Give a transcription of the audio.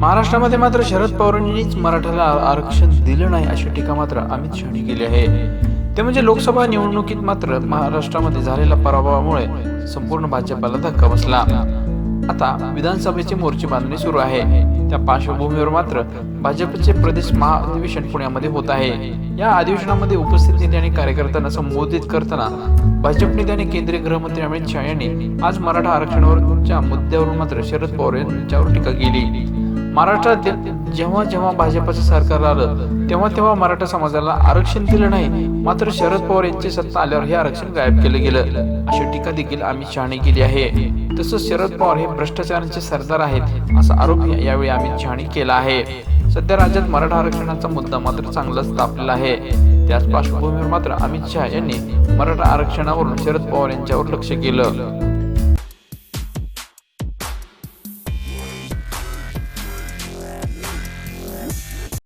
महाराष्ट्रामध्ये मात्र शरद पवारांनीच मराठाला आरक्षण दिलं नाही अशी टीका मात्र अमित शहानी केली आहे. ते म्हणजे लोकसभा निवडणुकीत मात्र महाराष्ट्रामध्ये झालेल्या पराभवामुळे संपूर्ण भाजपाला धक्का बसला. आता विधानसभेची मोर्चे बांधणी सुरू आहे. त्या पार्श्वभूमीवर मात्र भाजपचे प्रदेश महाअधिवेशन पुण्यामध्ये होत आहे. या अधिवेशनामध्ये उपस्थित नेते आणि कार्यकर्त्यांना संबोधित करताना भाजप नेत्याने केंद्रीय गृहमंत्री अमित शहा यांनी आज मराठा आरक्षणावरच्या मुद्द्यावरून मात्र शरद पवार यांच्यावर टीका केली. महाराष्ट्रात जेव्हा जेव्हा भाजपचं सरकार आलं तेव्हा तेव्हा मराठा समाजाला आरक्षण दिलं नाही. मात्र शरद पवार यांची सत्ता आल्यावर हे आरक्षण गायब केलं गेलं. अशी टीका देखील अमित शहाने केली आहे. तसंच शरद पवार हे भ्रष्टाचारांचे सरदार आहेत असा आरोप यावेळी अमित शहाने केला आहे. सध्या राज्यात मराठा आरक्षणाचा मुद्दा मात्र चांगलाच तापलेला आहे. त्याच पार्श्वभूमीवर मात्र अमित शहा यांनी मराठा आरक्षणावरून शरद पवार यांच्यावर लक्ष केलं.